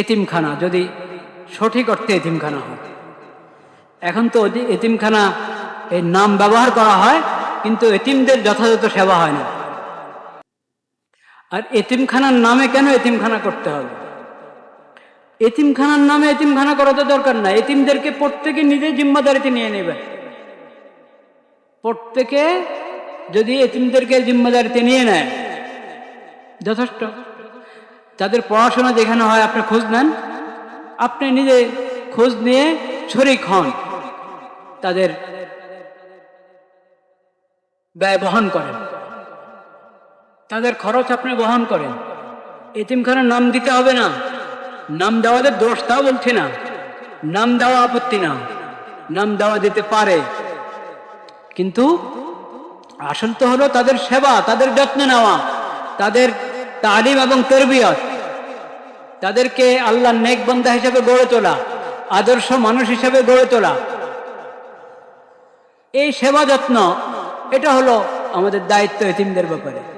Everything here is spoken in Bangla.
এতিমখানা, যদি সঠিক অর্থে এতিমখানা হয়। এখন তো এতিমখানা এর নাম ব্যবহার করা হয়, কিন্তু এতিমদের যথাযথ সেবা হয় না। আর এতিমখানার নামে কেন এতিমখানা করতে হবে? এতিমখানার নামে এতিমখানা করা তো দরকার না। এতিমদেরকে প্রত্যেকে নিজে জিম্মাদারিতে নিয়ে নেবে। প্রত্যেকে যদি এতিমদেরকে জিম্মাদারিতে নিয়ে নেয়, যথেষ্ট। তাদের পড়াশোনা যেখানে হয়, আপনি খোঁজ নেন। আপনি নিজে খোঁজ নিয়ে শরিক হন। তাদের ব্যয় বহন করেন। তাদের খরচ আপনি বহন করেন। এতিমখানার নাম দিতে হবে না। নাম দেওয়াদের দোষ তাও বলছি না। নাম দেওয়া আপত্তি না। নাম দেওয়া দিতে পারে। কিন্তু আসল তো হলো তাদের সেবা, তাদের যত্ন নেওয়া, তাদের তালিম এবং তরবিয়ত। তাদেরকে আল্লাহ নেকবন্ধা হিসাবে গড়ে তোলা, আদর্শ মানুষ হিসেবে গড়ে তোলা। এই সেবা যত্ন, এটা হলো আমাদের দায়িত্ব এতিমদের ব্যাপারে।